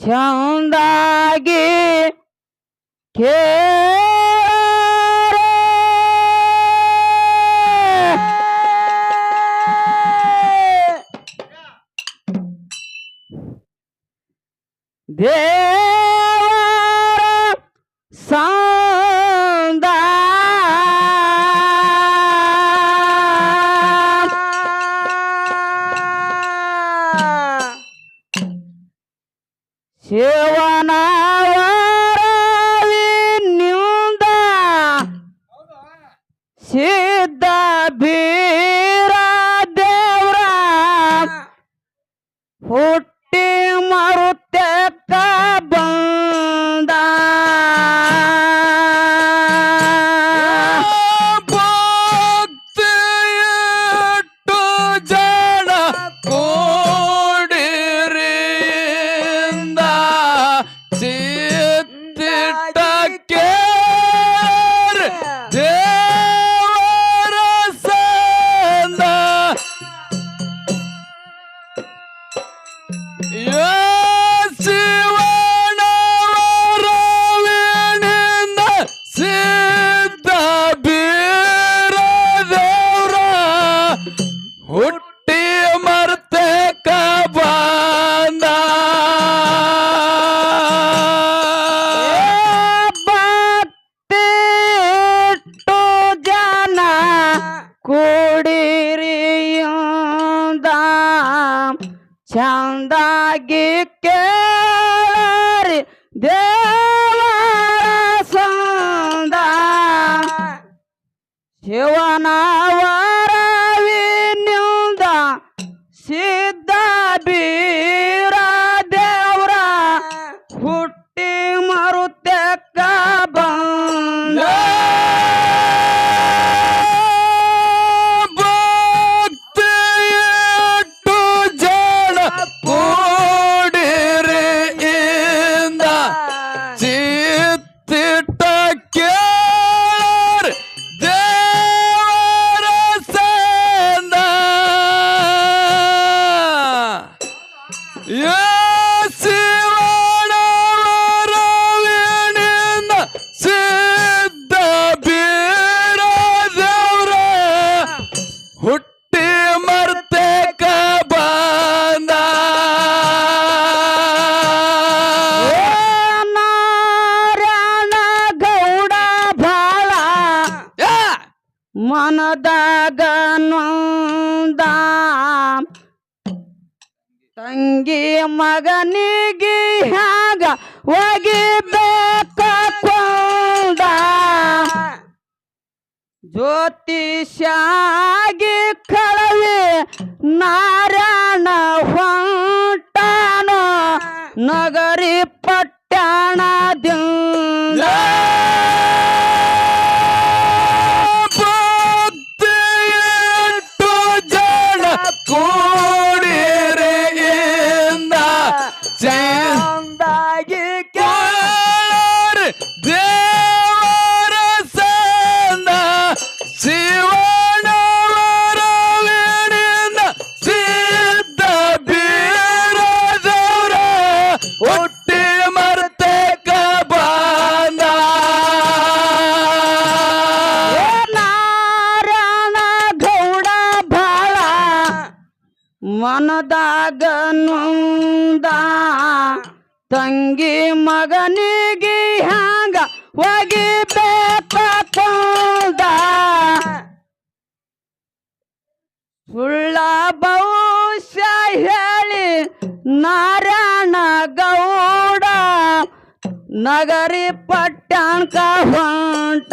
정답이 개 네. too. You Jewana wa ಮನದಾಗ ನೊಂದ. ತಂಗಿ ಮಗನಿಗೆ ಹಾಗ ಒಗಿಬೇಕು ಕೊಂದ ಜ್ಯೋತಿಷ್ಯಾಗಿ ಕಳವಿ ನಾರಾಯಣ ಹೊಂಟಾನ. ನಗರಿ ಮನದಾಗ ತಂಗಿ ಮಗನಿಗೆ ಹ್ಯಾಂಗ ಹೋಗಿ ಬೇಕಂದ ಸುಳ್ಳ ಭವಿಷ್ಯ ಹೇಳಿ ನಾರಾಯಣ ಗೌಡ ನಗರಿ ಪಟ್ಟಣ ಕಂಟ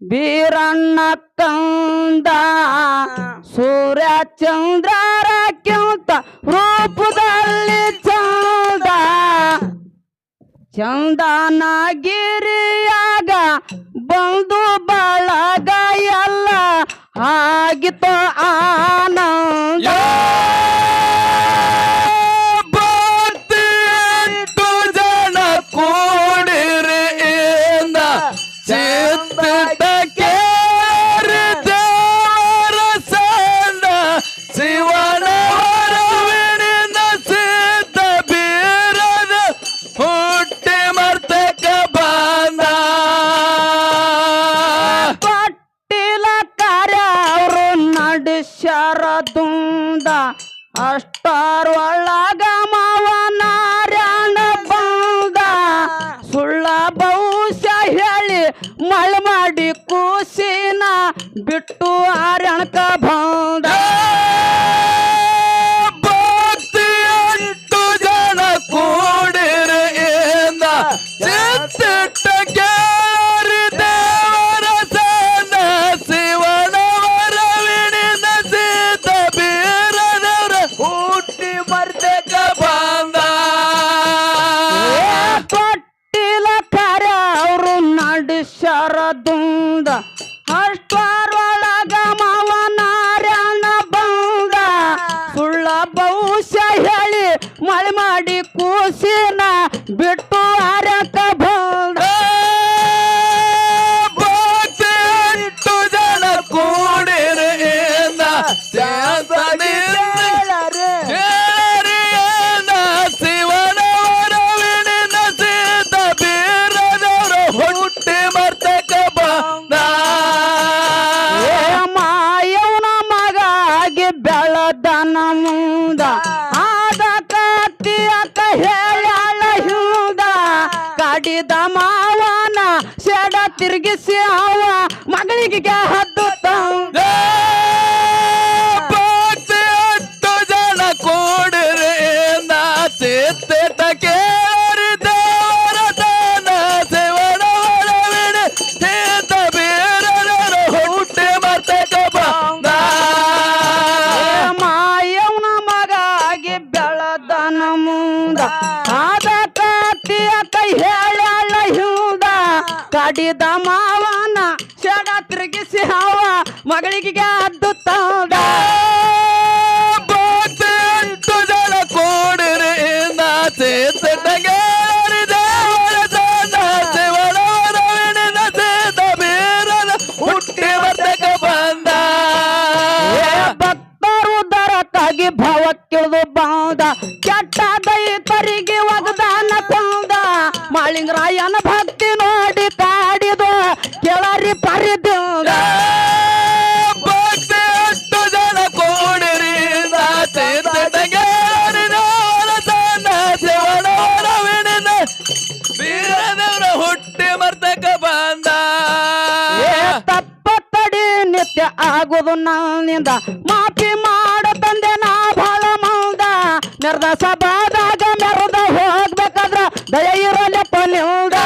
ಬೀರಣ್ಣ ಕಂದ ಸೂರ್ಯ ಚಂದ್ರರಕ್ಕಿಂತ ರೂಪದಲ್ಲಿ ಚಂದ. ಚಂದನಗಿರಿಯಾಗ ಬಂದು ಬಳಗ ಎಲ್ಲ ಆಗಿತ್ತು ಆನಂದ ಮಳೆ ಮಾಡಿ ಕೂಸಿನ ಬಿಟ್ಟು ಆರ್ಯಣಕ ಬಂದ ಮಳೆ ಮಾಡಿ ಕೂಸಿನ ಕಡಿದ ಮಾವನ ಶೇಡ ತಿರುಗಿಸಿ ಅವ ಮಗಳಿಗೆ ಹದ್ದು ಒಳವಿಡಿದ ಮಾವನ ಬೀರರ ತಿರುಗಿಸಿ ಹಾವ ಬಂದ ಏ ಭಕ್ತರು ದರಕ್ಕಾಗಿ ಭಾವಕ್ಕಿಳಿದು ಬಾಂದ. ಕೆಟ್ಟ ದೈತರಿಗೆ ಒಗದಾನ ಕೊಂದ. ಮಾಳಿಂಗರಾಯನ ಭಕ್ತಿ ನೋಡಿ ಪರಿದಿಂದ ಭಕ್ತಿ ಎಂಟು ಜನ ಕೂಡಿರಿ ವೀರದೇವರ ಹುಟ್ಟಿ ಮರ್ತಕ ಬಂದ. ತಪ್ಪ ತಡಿ ನಿತ್ಯ ಆಗುದು ನನ್ನಿಂದ. ಮಾಫಿ ಮಾಡ ತಂದೆ ನಾ ಬಹಳ ಮಂದ. ನೆರೆದ ಸಭಾದಾಗ ಮೆರೆದ ಹೋಗ್ಬೇಕಾದ್ರ ದಯ ಇರಲಪ್ಪ ನಿಲ್ದ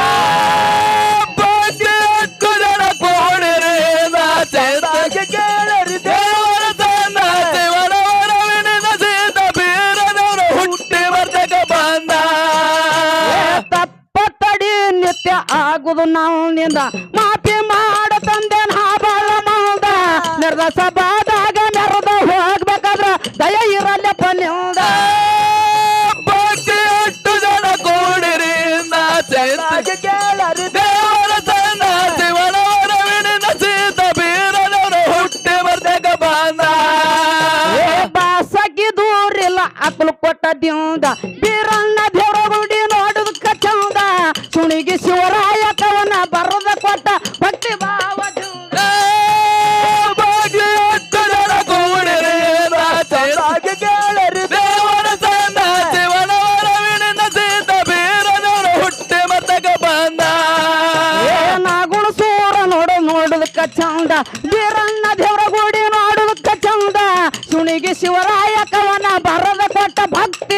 ಆಗುದು ನಿಂದ ಮಾಪಿ ಮಾಡ ತಂದೆ ನಾ ಬಾಳ ಮಂದ ನೆರೆದ ಸಭಾದಾಗ ನೆರೆದ ಹೋಗ್ಬೇಕಾದ್ರ ದಯ ಇರಲ್ಲಪ್ಪ ನಿಂದ ಎಂಟು ಜನ ಕೂಡಿರಿ ಕೇಳರಿ ದೇವರ ಶಿವನವರ ವರವಿನಿಂದ ಸೀತ ಬೀರದೇವರ ಹುಟ್ಟಿ ಮರ್ತಕ ಬಂದ. ಬಾಸಗಿ ದೂರಿಲ್ಲ ಅಕ್ಕಲು ಕೊಟ್ಟದಿಂದ ಬೀರಣ್ಣ ದೇವರ ಗುಡಿ ನೋಡುದಕ್ಕ ಚಂದ ಸುಣಿಗಿ ಶಿವರಾಯ ಕವನ ಬರದ ಕೊಟ್ಟ ಭಕ್ತಿ.